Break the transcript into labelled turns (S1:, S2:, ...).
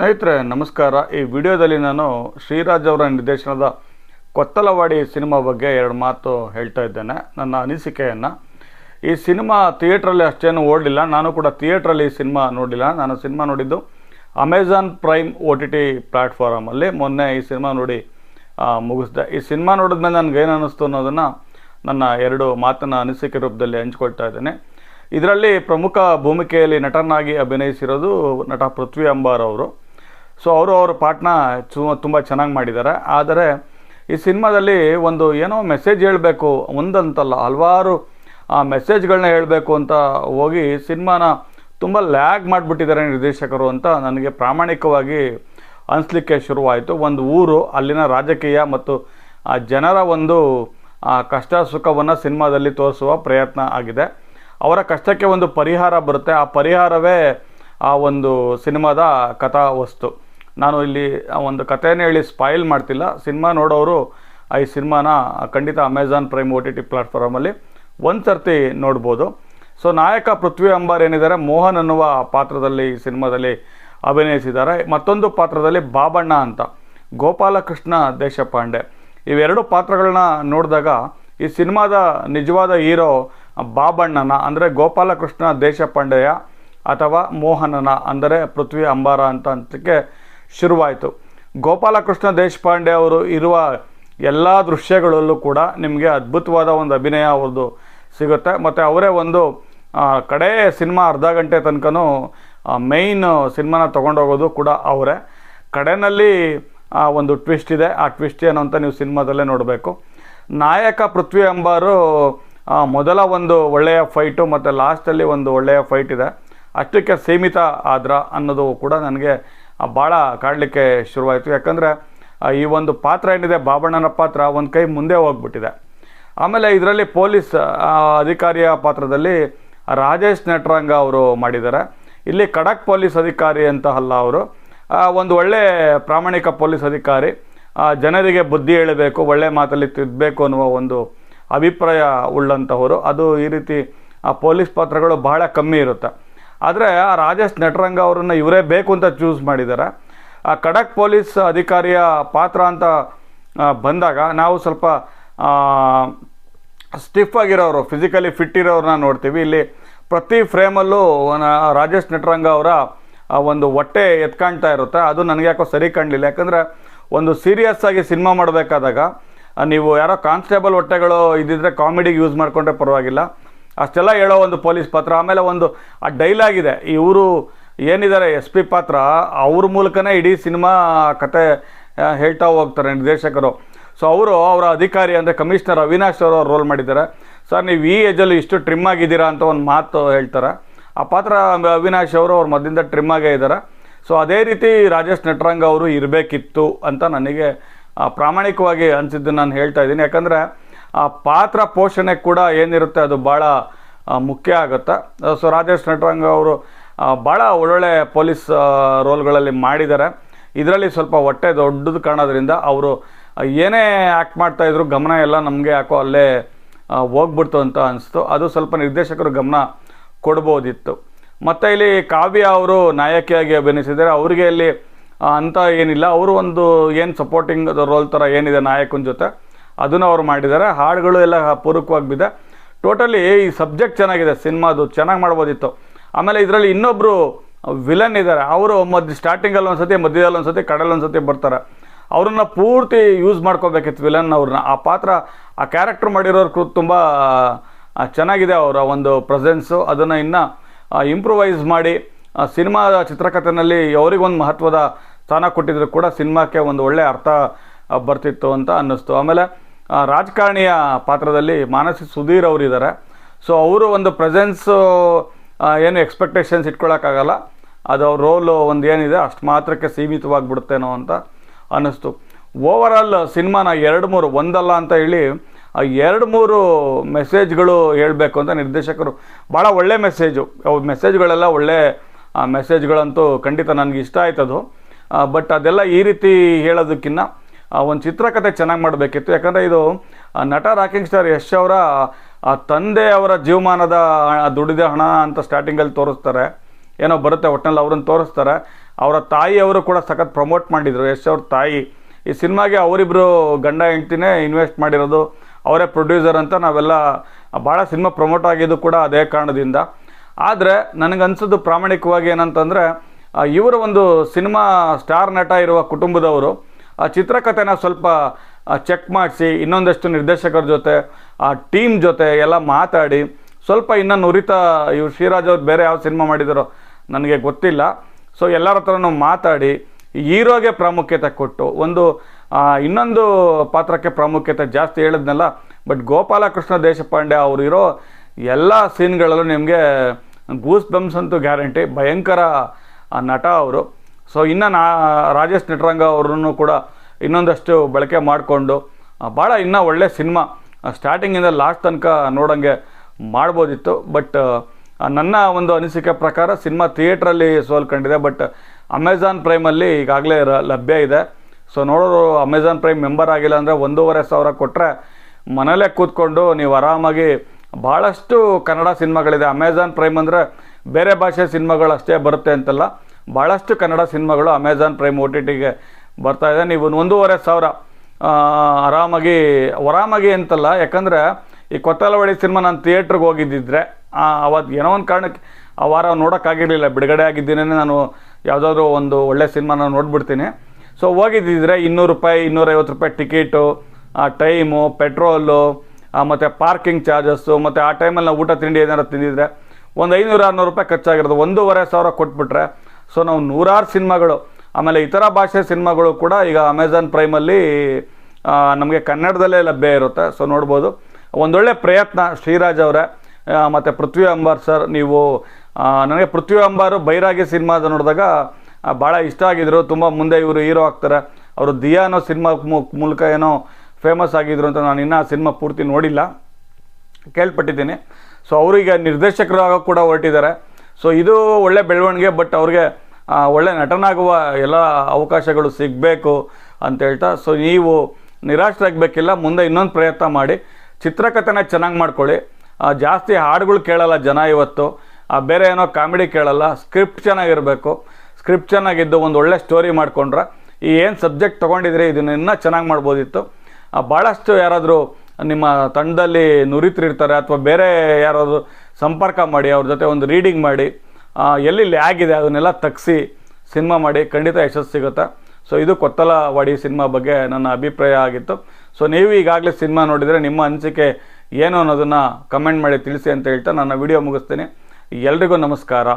S1: ಸ್ನೇಹಿತರೆ, ನಮಸ್ಕಾರ. ಈ ವಿಡಿಯೋದಲ್ಲಿ ನಾನು ಶ್ರೀರಾಜ್ ಅವರ ನಿರ್ದೇಶನದ ಕೊತ್ತಲವಾಡಿ ಸಿನಿಮಾ ಬಗ್ಗೆ ಎರಡು ಮಾತು ಹೇಳ್ತಾ ಇದ್ದೇನೆ. ನನ್ನ ಅನಿಸಿಕೆಯನ್ನು, ಈ ಸಿನಿಮಾ ಥಿಯೇಟ್ರಲ್ಲಿ ಅಷ್ಟೇನು ಓಡಲಿಲ್ಲ. ನಾನು ಕೂಡ ಥಿಯೇಟ್ರಲ್ಲಿ ಈ ಸಿನಿಮಾ ನೋಡಿಲ್ಲ ನಾನು ಸಿನಿಮಾ ನೋಡಿದ್ದು Amazon Prime O T T ಪ್ಲ್ಯಾಟ್ಫಾರಮಲ್ಲಿ ಮೊನ್ನೆ ಈ ಸಿನಿಮಾ ನೋಡಿ ಮುಗಿಸ್ದೆ. ಈ ಸಿನಿಮಾ ನೋಡಿದ್ಮೇಲೆ ನನಗೇನು ಅನ್ನಿಸ್ತು ಅನ್ನೋದನ್ನು ನನ್ನ ಎರಡು ಮಾತನ್ನು ಅನಿಸಿಕೆ ರೂಪದಲ್ಲಿ ಹಂಚ್ಕೊಳ್ತಾ ಇದ್ದೇನೆ. ಇದರಲ್ಲಿ ಪ್ರಮುಖ ಭೂಮಿಕೆಯಲ್ಲಿ ನಟನಾಗಿ ಅಭಿನಯಿಸಿರೋದು ನಟ ಪೃಥ್ವಿ ಅಂಬಾರ್ ಅವರು. ಸೊ ಅವರು ಅವ್ರ ಪಾಠನ ತುಂಬ ಚೆನ್ನಾಗಿ ಮಾಡಿದ್ದಾರೆ ಆದರೆ ಈ ಸಿನಿಮಾದಲ್ಲಿ ಒಂದು ಏನೋ ಮೆಸೇಜ್ ಹೇಳಬೇಕು ಒಂದಂತಲ್ಲ, ಹಲವಾರು, ಆ ಮೆಸೇಜ್ಗಳನ್ನ ಹೇಳಬೇಕು ಅಂತ ಹೋಗಿ ಸಿನಿಮಾನ ತುಂಬ ಲ್ಯಾಗ್ ಮಾಡಿಬಿಟ್ಟಿದ್ದಾರೆ ನಿರ್ದೇಶಕರು ಅಂತ ನನಗೆ ಪ್ರಾಮಾಣಿಕವಾಗಿ ಅನಿಸ್ಲಿಕ್ಕೆ ಶುರುವಾಯಿತು. ಒಂದು ಊರು, ಅಲ್ಲಿನ ರಾಜಕೀಯ ಮತ್ತು, ಆ ಜನರ ಒಂದು ಕಷ್ಟ ಸುಖವನ್ನು ಸಿನಿಮಾದಲ್ಲಿ ತೋರಿಸುವ ಪ್ರಯತ್ನ ಆಗಿದೆ. ಅವರ ಕಷ್ಟಕ್ಕೆ ಒಂದು ಪರಿಹಾರ ಬರುತ್ತೆ. ಆ ಪರಿಹಾರವೇ ಆ ಒಂದು ಸಿನಿಮಾದ ಕಥಾ ವಸ್ತು ನಾನು ಇಲ್ಲಿ ಒಂದು ಕಥೆನೇ ಹೇಳಿ ಸ್ಪಾಯಿಲ್ ಮಾಡ್ತಿಲ್ಲ. ಸಿನಿಮಾ ನೋಡೋರು ಈ ಸಿನಿಮಾನ ಖಂಡಿತ Amazon Prime O T T ಪ್ಲಾಟ್ಫಾರ್ಮಲ್ಲಿ ಒಂದು ಸರ್ತಿ ನೋಡ್ಬೋದು. ಸೊ ನಾಯಕ ಪೃಥ್ವಿ ಅಂಬಾರ್ ಏನಿದ್ದಾರೆ, ಮೋಹನ್ ಅನ್ನುವ ಪಾತ್ರದಲ್ಲಿ ಈ ಸಿನಿಮಾದಲ್ಲಿ ಅಭಿನಯಿಸಿದ್ದಾರೆ. ಮತ್ತೊಂದು ಪಾತ್ರದಲ್ಲಿ ಬಾಬಣ್ಣ ಅಂತ, ಗೋಪಾಲಕೃಷ್ಣ ದೇಶಪಾಂಡೆ. ಇವೆರಡು ಪಾತ್ರಗಳನ್ನ ನೋಡಿದಾಗ ಈ ಸಿನಿಮಾದ ನಿಜವಾದ ಹೀರೋ ಬಾಬಣ್ಣನ, ಅಂದರೆ ಗೋಪಾಲಕೃಷ್ಣ ದೇಶಪಾಂಡೆಯ ಅಥವಾ ಮೋಹನನ, ಅಂದರೆ ಪೃಥ್ವಿ ಅಂಬಾರ ಅಂತ ಅಂತಕ್ಕೆ ಶುರುವಾಯಿತು. ಗೋಪಾಲಕೃಷ್ಣ ದೇಶಪಾಂಡೆ ಅವರು ಇರುವ ಎಲ್ಲ ದೃಶ್ಯಗಳಲ್ಲೂ ಕೂಡ ನಿಮಗೆ ಅದ್ಭುತವಾದ ಒಂದು ಅಭಿನಯ ಅವ್ರದ್ದು ಸಿಗುತ್ತೆ. ಮತ್ತು ಅವರೇ ಒಂದು ಕಡೆ ಸಿನಿಮಾ ಅರ್ಧ ಗಂಟೆ ತನಕನೂ ಮೇಯ್ನ್ ಸಿನಿಮಾನ ತೊಗೊಂಡೋಗೋದು ಕೂಡ ಅವರೇ. ಕಡೆಯಲ್ಲಿ ಒಂದು ಟ್ವಿಸ್ಟ್ ಇದೆ. ಆ ಟ್ವಿಸ್ಟ್ ಏನು ಅಂತ ನೀವು ಸಿನಿಮಾದಲ್ಲೇ ನೋಡಬೇಕು. ನಾಯಕ ಪೃಥ್ವಿ ಅಂಬಾರು ಮೊದಲ ಒಂದು ಒಳ್ಳೆಯ ಫೈಟು ಮತ್ತು ಲಾಸ್ಟಲ್ಲಿ ಒಂದು ಒಳ್ಳೆಯ ಫೈಟ್ ಇದೆ. ಅಷ್ಟಕ್ಕೆ ಸೀಮಿತ ಆದ್ರ ಅನ್ನೋದು ಕೂಡ ನನಗೆ ಭಾಳ ಕಾಡಲಿಕ್ಕೆ ಶುರುವಾಯಿತು. ಯಾಕಂದರೆ ಈ ಒಂದು ಪಾತ್ರ ಏನಿದೆ, ಬಾಬಣ್ಣನ ಪಾತ್ರ ಒಂದು ಕೈ ಮುಂದೆ ಹೋಗ್ಬಿಟ್ಟಿದೆ. ಆಮೇಲೆ ಇದರಲ್ಲಿ ಪೊಲೀಸ್ ಅಧಿಕಾರಿಯ ಪಾತ್ರದಲ್ಲಿ ರಾಜೇಶ್ ನಟರಂಗ ಅವರು ಮಾಡಿದ್ದಾರೆ. ಇಲ್ಲಿ ಖಡಕ್ ಪೊಲೀಸ್ ಅಧಿಕಾರಿ ಅಂತ ಅಲ್ಲ ಅವರು ಒಂದು ಒಳ್ಳೆ ಪ್ರಾಮಾಣಿಕ ಪೊಲೀಸ್ ಅಧಿಕಾರಿ. ಜನರಿಗೆ ಬುದ್ಧಿ ಹೇಳಬೇಕು, ಒಳ್ಳೆ ಮಾತಲ್ಲಿ ತಿದ್ದಬೇಕು ಅನ್ನುವ ಒಂದು ಅಭಿಪ್ರಾಯ ಉಳ್ಳಂಥವರು ಅದು ಈ ರೀತಿ, ಆ, ಪೊಲೀಸ್ ಪಾತ್ರಗಳು ಬಹಳ ಕಮ್ಮಿ ಇರುತ್ತೆ. ಆದರೆ ಆ ರಾಜೇಶ್ ನಟರಂಗ ಅವರನ್ನು ಇವರೇ ಬೇಕು ಅಂತ ಚೂಸ್ ಮಾಡಿದ್ದಾರೆ ಆ ಖಡಕ್ ಪೊಲೀಸ್ ಅಧಿಕಾರಿಯ ಪಾತ್ರ ಅಂತ ಬಂದಾಗ ನಾವು ಸ್ವಲ್ಪ ಸ್ಟಿಫ್ ಆಗಿರೋರು ಫಿಸಿಕಲಿ ಫಿಟ್ ಇರೋರನ್ನ ನೋಡ್ತೀವಿ. ಇಲ್ಲಿ ಪ್ರತಿ ಫ್ರೇಮಲ್ಲೂ ರಾಜೇಶ್ ನಟರಂಗ ಅವರ ಒಂದು ಹೊಟ್ಟೆ ಎತ್ಕಾಣ್ತಾ ಇರುತ್ತೆ. ಅದು ನನಗೆ ಯಾಕೋ ಸರಿ ಕಾಣಲಿಲ್ಲ. ಯಾಕಂದರೆ ಒಂದು ಸೀರಿಯಸ್ ಆಗಿ ಸಿನಿಮಾ ಮಾಡಬೇಕಾದಾಗ ನೀವು ಯಾರೋ ಕಾನ್ಸ್ಟೇಬಲ್ ಹೊಟ್ಟೆಗಳು ಇದ್ದಿದ್ರೆ ಕಾಮಿಡಿಗೆ ಯೂಸ್ ಮಾಡಿಕೊಂಡ್ರೆ ಪರವಾಗಿಲ್ಲ. ಅಷ್ಟೆಲ್ಲ ಹೇಳೋ ಒಂದು ಪೊಲೀಸ್ ಪಾತ್ರ, ಆಮೇಲೆ ಒಂದು, ಆ ಡೈಲಾಗ್ ಇದೆ. ಇವರು ಏನಿದ್ದಾರೆ ಎಸ್ ಪಿ ಪಾತ್ರ, ಅವ್ರ ಮೂಲಕನೇ ಇಡೀ ಸಿನಿಮಾ ಕತೆ ಹೇಳ್ತಾ ಹೋಗ್ತಾರೆ ನಿರ್ದೇಶಕರು. ಸೊ ಅವರು ಅವರ ಅಧಿಕಾರಿ ಅಂದರೆ ಕಮಿಷನರ್ ಅವಿನಾಶ್ ಅವರು ರೋಲ್ ಮಾಡಿದ್ದಾರೆ. ಸರ್ ನೀವು ಈ ಏಜಲ್ಲಿ ಇಷ್ಟು ಟ್ರಿಮ್ ಆಗಿದ್ದೀರಾ ಅಂತ ಒಂದು ಮಾತು ಹೇಳ್ತಾರೆ. ಆ ಪಾತ್ರ ಅವಿನಾಶ್ ಅವರು ಅವ್ರ ಮಧ್ಯದಿಂದ ಟ್ರಿಮ್ ಆಗೇ ಇದ್ದಾರೆ ಸೊ ಅದೇ ರೀತಿ ರಾಜೇಶ್ ನಟರಂಗ ಅವರು ಇರಬೇಕಿತ್ತು ಅಂತ ನನಗೆ ಪ್ರಾಮಾಣಿಕವಾಗಿ ಅನಿಸಿದ್ದು ನಾನು ಹೇಳ್ತಾ ಇದ್ದೀನಿ. ಯಾಕಂದರೆ ಆ ಪಾತ್ರ ಪೋಷಣೆ ಕೂಡ ಏನಿರುತ್ತೆ ಅದು ಭಾಳ ಮುಖ್ಯ ಆಗುತ್ತೆ. ಸೊ ರಾಜೇಶ್ ನಟರಂಗ ಅವರು ಭಾಳ ಒಳ್ಳೊಳ್ಳೆ ಪೊಲೀಸ್ ರೋಲ್ಗಳಲ್ಲಿ ಮಾಡಿದ್ದಾರೆ. ಇದರಲ್ಲಿ ಸ್ವಲ್ಪ ಹೊಟ್ಟೆ ದೊಡ್ಡದು ಕಾಣೋದ್ರಿಂದ ಅವರು ಏನೇ ಆ್ಯಕ್ಟ್ ಮಾಡ್ತಾಯಿದ್ರು ಗಮನ ಎಲ್ಲ ನಮಗೆ ಯಾಕೋ ಅಲ್ಲೇ ಹೋಗ್ಬಿಡ್ತು ಅಂತ ಅನಿಸ್ತು. ಅದು ಸ್ವಲ್ಪ ನಿರ್ದೇಶಕರು ಗಮನ ಕೊಡ್ಬೋದಿತ್ತು. ಮತ್ತು ಇಲ್ಲಿ ಕಾವ್ಯ ಅವರು ನಾಯಕಿಯಾಗಿ ಅಭಿನಯಿಸಿದ್ದಾರೆ. ಅವರಿಗೆ ಇಲ್ಲಿ ಅಂತ ಏನಿಲ್ಲ. ಅವರು ಒಂದು ಏನು ಸಪೋರ್ಟಿಂಗ್ ರೋಲ್ ಥರ ಏನಿದೆ ನಾಯಕನ ಜೊತೆ? ಅದನ್ನು ಅವ್ರು ಮಾಡಿದ್ದಾರೆ. ಹಾಡುಗಳು ಎಲ್ಲ ಪೂರಕವಾಗಿ ಬಿದ್ದೆ ಟೋಟಲಿ ಈ ಸಬ್ಜೆಕ್ಟ್ ಚೆನ್ನಾಗಿದೆ, ಸಿನಿಮಾದು. ಚೆನ್ನಾಗಿ ಮಾಡ್ಬೋದಿತ್ತು. ಆಮೇಲೆ ಇದರಲ್ಲಿ ಇನ್ನೊಬ್ಬರು ವಿಲನ್ ಇದ್ದಾರೆ. ಅವರು ಮಧ್ಯ ಸ್ಟಾರ್ಟಿಂಗಲ್ಲಿ ಒಂದು ಸತಿ ಮಧ್ಯದಲ್ಲಿ ಒಂದು ಸತಿ ಕಡಲ್ಲಿ ಬರ್ತಾರೆ. ಅವ್ರನ್ನ ಪೂರ್ತಿ ಯೂಸ್ ಮಾಡ್ಕೋಬೇಕಿತ್ತು ವಿಲನ್ ಅವ್ರನ್ನ. ಆ ಪಾತ್ರ, ಆ ಕ್ಯಾರೆಕ್ಟರ್ ಮಾಡಿರೋರು ತುಂಬ ಚೆನ್ನಾಗಿದೆ ಅವರ ಒಂದು ಪ್ರೆಸೆನ್ಸು ಅದನ್ನು ಇನ್ನು ಇಂಪ್ರೂವೈಸ್ ಮಾಡಿ ಸಿನಿಮಾ ಸಿನಿಮಾದ ಚಿತ್ರಕಥೆನಲ್ಲಿ ಅವರಿಗೊಂದು ಮಹತ್ವದ ಸ್ಥಾನ ಕೊಟ್ಟಿದ್ರು ಕೂಡ ಸಿನಿಮಾಕ್ಕೆ ಒಂದು ಒಳ್ಳೆಯ ಅರ್ಥ ಬರ್ತಿತ್ತು ಅಂತ ಅನ್ನಿಸ್ತು. ಆಮೇಲೆ ರಾಜಕಾರಣಿಯ ಪಾತ್ರದಲ್ಲಿ ಮಾನಸಿ ಸುಧೀರ್ ಅವರು ಇದ್ದಾರೆ ಸೊ ಅವರು ಒಂದು ಪ್ರೆಸೆನ್ಸು ಏನು ಎಕ್ಸ್ಪೆಕ್ಟೇಷನ್ಸ್ ಇಟ್ಕೊಳ್ಳೋಕ್ಕಾಗಲ್ಲ ಅದು ಅವ್ರ ರೋಲು ಒಂದು ಏನಿದೆ, ಅಷ್ಟು ಮಾತ್ರಕ್ಕೆ ಸೀಮಿತವಾಗಿಬಿಡುತ್ತೇನೋ ಅಂತ ಅನ್ನಿಸ್ತು. ಓವರಾಲ್ ಸಿನಿಮಾನ ಎರಡು ಮೂರು, ಒಂದಲ್ಲ ಅಂತ ಹೇಳಿ, ಆ, ಎರಡು ಮೂರು ಮೆಸೇಜ್ಗಳು ಹೇಳಬೇಕು ಅಂತ ನಿರ್ದೇಶಕರು. ಭಾಳ ಒಳ್ಳೆ ಮೆಸೇಜು ಅವು ಮೆಸೇಜ್ಗಳೆಲ್ಲ ಒಳ್ಳೆ ಮೆಸೇಜ್ಗಳಂತೂ ಖಂಡಿತ ನನಗೆ ಇಷ್ಟ ಆಯ್ತದು. ಬಟ್ ಅದೆಲ್ಲ ಈ ರೀತಿ ಹೇಳೋದಕ್ಕಿಂತ ಒಂದು ಚಿತ್ರಕಥೆ ಚೆನ್ನಾಗಿ ಮಾಡಬೇಕಿತ್ತು. ಯಾಕಂದರೆ ಇದು ನಟ ರಾಕಿಂಗ್ ಸ್ಟಾರ್ ಯಶ್ ಅವರ ಆ ತಂದೆ ಅವರ ಜೀವಮಾನದ ಆ, ದುಡಿದ ಹಣ ಅಂತ ಸ್ಟಾರ್ಟಿಂಗಲ್ಲಿ ತೋರಿಸ್ತಾರೆ. ಏನೋ ಬರುತ್ತೆ ಒಟ್ಟಿನಲ್ಲಿ ಅವ್ರನ್ನ ತೋರಿಸ್ತಾರೆ. ಅವರ ತಾಯಿಯವರು ಕೂಡ ಸಖತ್ ಪ್ರಮೋಟ್ ಮಾಡಿದರು. ಯಶ್ ಅವ್ರ ತಾಯಿ. ಈ ಸಿನಿಮಾಗೆ ಅವರಿಬ್ಬರು ಗಂಡ ಹೆಂಡ್ತಿನೇ ಇನ್ವೆಸ್ಟ್ ಮಾಡಿರೋದು. ಅವರೇ ಪ್ರೊಡ್ಯೂಸರ್ ಅಂತ ನಾವೆಲ್ಲ ಭಾಳ ಸಿನಿಮಾ ಪ್ರಮೋಟ್ ಆಗಿದ್ದು ಕೂಡ ಅದೇ ಕಾರಣದಿಂದ. ಆದರೆ ನನಗನ್ಸೋದು ಪ್ರಾಮಾಣಿಕವಾಗಿ ಏನಂತಂದರೆ ಇವರ ಒಂದು ಸಿನಿಮಾ ಸ್ಟಾರ್ ನಟ ಇರುವ ಕುಟುಂಬದವರು ಆ ಚಿತ್ರಕಥೆನ ಸ್ವಲ್ಪ ಚೆಕ್ ಮಾಡಿಸಿ, ಇನ್ನೊಂದಷ್ಟು ನಿರ್ದೇಶಕರ ಜೊತೆ, ಆ ಟೀಮ್ ಜೊತೆ ಎಲ್ಲ ಮಾತಾಡಿ, ಸ್ವಲ್ಪ ಇನ್ನೂ ನುರಿತ, ಇವ್ರು ಶ್ರೀರಾಜ್ ಅವ್ರು ಬೇರೆ ಯಾವ ಸಿನಿಮಾ ಮಾಡಿದಾರೋ ನನಗೆ ಗೊತ್ತಿಲ್ಲ. ಸೊ ಎಲ್ಲರ ಹತ್ರನೂ ಮಾತಾಡಿ, ಹೀರೋಗೆ ಪ್ರಾಮುಖ್ಯತೆ ಕೊಟ್ಟು, ಒಂದು ಇನ್ನೊಂದು ಪಾತ್ರಕ್ಕೆ ಪ್ರಾಮುಖ್ಯತೆ ಜಾಸ್ತಿ ಹೇಳಿದ್ನಲ್ಲ ಬಟ್ ಗೋಪಾಲಕೃಷ್ಣ ದೇಶಪಾಂಡೆ ಅವರು ಇರೋ ಎಲ್ಲ ಸೀನ್ಗಳಲ್ಲೂ ನಿಮಗೆ ಗೂಸ್ ಬಮ್ಸ್ ಅಂತೂ ಗ್ಯಾರಂಟಿ ಭಯಂಕರ ನಟ ಅವರು. ಸೊ ಇನ್ನು ನಾ, ರಾಜೇಶ್ ನಟರಂಗ ಅವ್ರನ್ನು ಕೂಡ ಇನ್ನೊಂದಷ್ಟು ಬಳಕೆ ಮಾಡಿಕೊಂಡು ಭಾಳ ಇನ್ನೂ ಒಳ್ಳೆ ಸಿನಿಮಾ ಸ್ಟಾರ್ಟಿಂಗಿಂದ ಲಾಸ್ಟ್ ತನಕ ನೋಡೋಂಗೆ ಮಾಡ್ಬೋದಿತ್ತು. ಬಟ್ ನನ್ನ ಒಂದು ಅನಿಸಿಕೆ ಪ್ರಕಾರ ಸಿನಿಮಾ ಥಿಯೇಟ್ರಲ್ಲಿ ಸೋಲ್ಕೊಂಡಿದೆ. ಬಟ್ ಅಮೆಝಾನ್ ಪ್ರೈಮಲ್ಲಿ ಈಗಾಗಲೇ ಲಭ್ಯ ಇದೆ. ಸೊ ನೋಡೋರು ಅಮೆಝಾನ್ ಪ್ರೈಮ್ ಮೆಂಬರ್ ಆಗಿಲ್ಲ ಅಂದರೆ ಒಂದೂವರೆ ಸಾವಿರ ಕೊಟ್ಟರೆ ಮನೇಲೇ ಕೂತ್ಕೊಂಡು ನೀವು ಆರಾಮಾಗಿ ಭಾಳಷ್ಟು ಕನ್ನಡ ಸಿನಿಮಾಗಳಿದೆ. ಅಮೆಝಾನ್ ಪ್ರೈಮ್ ಅಂದರೆ ಬೇರೆ ಭಾಷೆ ಸಿನಿಮಾಗಳು ಅಷ್ಟೇ ಬರುತ್ತೆ ಅಂತಲ್ಲ. ಭಾಳಷ್ಟು ಕನ್ನಡ ಸಿನಿಮಾಗಳು ಅಮೆಝಾನ್ ಪ್ರೈಮ್ ಒ ಟಿ ಟಿಗೆ ಬರ್ತಾ ಇದೆ. ನೀವು ಒಂದೂವರೆ ಸಾವಿರ ಆರಾಮಾಗಿ ಆರಾಮಾಗಿ ಅಂತಲ್ಲ, ಯಾಕಂದರೆ ಈ ಕೊತ್ತಲವಾಡಿ ಸಿನಿಮಾ ನಾನು ಥಿಯೇಟ್ರಿಗೆ ಹೋಗಿದ್ದಿದ್ರೆ ಅವತ್ತು ಏನೋ ಒಂದು ಕಾರಣಕ್ಕೆ ಆ ವಾರ ನೋಡೋಕ್ಕಾಗಿರಲಿಲ್ಲ, ಬಿಡುಗಡೆ ಆಗಿದ್ದೀನೇ ನಾನು ಯಾವುದಾದ್ರೂ ಒಂದು ಒಳ್ಳೆ ಸಿನಿಮಾನ ನೋಡ್ಬಿಡ್ತೀನಿ. ಸೊ ಹೋಗಿದ್ದಿದ್ರೆ ಇನ್ನೂರು ರೂಪಾಯಿ, ಇನ್ನೂರೈವತ್ತು ರೂಪಾಯಿ ಟಿಕೆಟು, ಆ, ಟೈಮು, ಪೆಟ್ರೋಲು ಮತ್ತು ಪಾರ್ಕಿಂಗ್ ಚಾರ್ಜಸ್ಸು, ಮತ್ತು ಆ ಟೈಮಲ್ಲಿ ನಾವು ಊಟ ತಿಂಡಿ ಏನಾರು ತಿಂದಿದ್ರೆ, ಒಂದು ಐನೂರು ಆರುನೂರು ರೂಪಾಯಿ ಖರ್ಚಾಗಿರೋದು. ಒಂದೂವರೆ ಸಾವಿರ ಕೊಟ್ಬಿಟ್ರೆ ಸೊ ನಾವು ನೂರಾರು ಸಿನಿಮಾಗಳು, ಆಮೇಲೆ ಇತರ ಭಾಷೆ ಸಿನಿಮಾಗಳು ಕೂಡ ಈಗ ಅಮೆಝಾನ್ ಪ್ರೈಮಲ್ಲಿ ನಮಗೆ ಕನ್ನಡದಲ್ಲೇ ಲಭ್ಯ ಇರುತ್ತೆ. ಸೊ ನೋಡ್ಬೋದು. ಒಂದೊಳ್ಳೆ ಪ್ರಯತ್ನ, ಶ್ರೀರಾಜ್ ಅವರೇ ಮತ್ತು ಪೃಥ್ವಿ ಅಂಬಾರ್ ಸರ್, ನೀವು ನನಗೆ ಪೃಥ್ವಿ ಅಂಬಾರು ಬೈರಾಗಿ ಸಿನಿಮಾದ ನೋಡಿದಾಗ ಭಾಳ ಇಷ್ಟ ಆಗಿದ್ರು. ತುಂಬ ಮುಂದೆ ಇವರು ಹೀರೋ ಆಗ್ತಾರೆ. ಅವರು ದಿಯಾ ಅನ್ನೋ ಸಿನಿಮಾ ಮೂಲಕ ಏನೋ ಫೇಮಸ್ ಆಗಿದ್ರು ಅಂತ ನಾನು ಇನ್ನೂ ಆ ಸಿನಿಮಾ ಪೂರ್ತಿ ನೋಡಿಲ್ಲ. ಕೇಳ್ಪಟ್ಟಿದ್ದೀನಿ. ಸೊ ಅವರೀಗ ನಿರ್ದೇಶಕರು ನಿರ್ದೇಶಕರಾಗ ಕೂಡ ಹೊರಟಿದ್ದಾರೆ. ಸೊ ಇದು ಒಳ್ಳೆ ಬೆಳವಣಿಗೆ ಬಟ್ ಅವ್ರಿಗೆ ಒಳ್ಳೆ ನಟನಾಗುವ ಎಲ್ಲ ಅವಕಾಶಗಳು ಸಿಗಬೇಕು ಅಂತ ಹೇಳ್ತಾ ಸೊ ನೀವು ನಿರಾಶರಾಗಬೇಕಿಲ್ಲ ಮುಂದೆ ಇನ್ನೊಂದು ಪ್ರಯತ್ನ ಮಾಡಿ. ಚಿತ್ರಕಥೆನ ಚೆನ್ನಾಗಿ ಮಾಡ್ಕೊಳ್ಳಿ. ಜಾಸ್ತಿ ಹಾಡುಗಳು ಕೇಳಲ್ಲ ಜನ ಇವತ್ತು. ಬೇರೆ ಏನೋ ಕಾಮಿಡಿ ಕೇಳಲ್ಲ ಸ್ಕ್ರಿಪ್ಟ್ ಚೆನ್ನಾಗಿರಬೇಕು. ಸ್ಕ್ರಿಪ್ಟ್ ಚೆನ್ನಾಗಿದ್ದು ಒಂದು ಒಳ್ಳೆ ಸ್ಟೋರಿ ಮಾಡಿಕೊಂಡ್ರೆ. ಈ ಏನು ಸಬ್ಜೆಕ್ಟ್ ತೊಗೊಂಡಿದ್ರಿ, ಇದನ್ನ ಇನ್ನೂ ಚೆನ್ನಾಗಿ ಮಾಡ್ಬೋದಿತ್ತು. ಭಾಳಷ್ಟು ಯಾರಾದರೂ ನಿಮ್ಮ ತಂಡದಲ್ಲಿ ನುರಿತರಿರ್ತಾರೆ ಅಥವಾ ಬೇರೆ ಯಾರಾದರೂ ಸಂಪರ್ಕ ಮಾಡಿ ಅವ್ರ ಜೊತೆ ಒಂದು ರೀಡಿಂಗ್ ಮಾಡಿ ಎಲ್ಲಿ ಲ್ಯಾಗ್ ಇದೆ ಅದನ್ನೆಲ್ಲ ತಗ್ಸಿ ಸಿನಿಮಾ ಮಾಡಿ ಖಂಡಿತ ಯಶಸ್ಸು ಸಿಗುತ್ತೆ. ಸೊ ಇದು ಕೊತ್ತಲವಾಡಿ ಸಿನಿಮಾ ಬಗ್ಗೆ ನನ್ನ ಅಭಿಪ್ರಾಯ ಆಗಿತ್ತು. ಸೊ ನೀವು ಈಗಾಗಲೇ ಸಿನಿಮಾ ನೋಡಿದರೆ ನಿಮ್ಮ ಅನಿಸಿಕೆ ಏನು ಅನ್ನೋದನ್ನು ಕಮೆಂಟ್ ಮಾಡಿ ತಿಳಿಸಿ ಅಂತ ಹೇಳ್ತಾ ನನ್ನ ವಿಡಿಯೋ ಮುಗಿಸ್ತೀನಿ. ಎಲ್ರಿಗೂ ನಮಸ್ಕಾರ.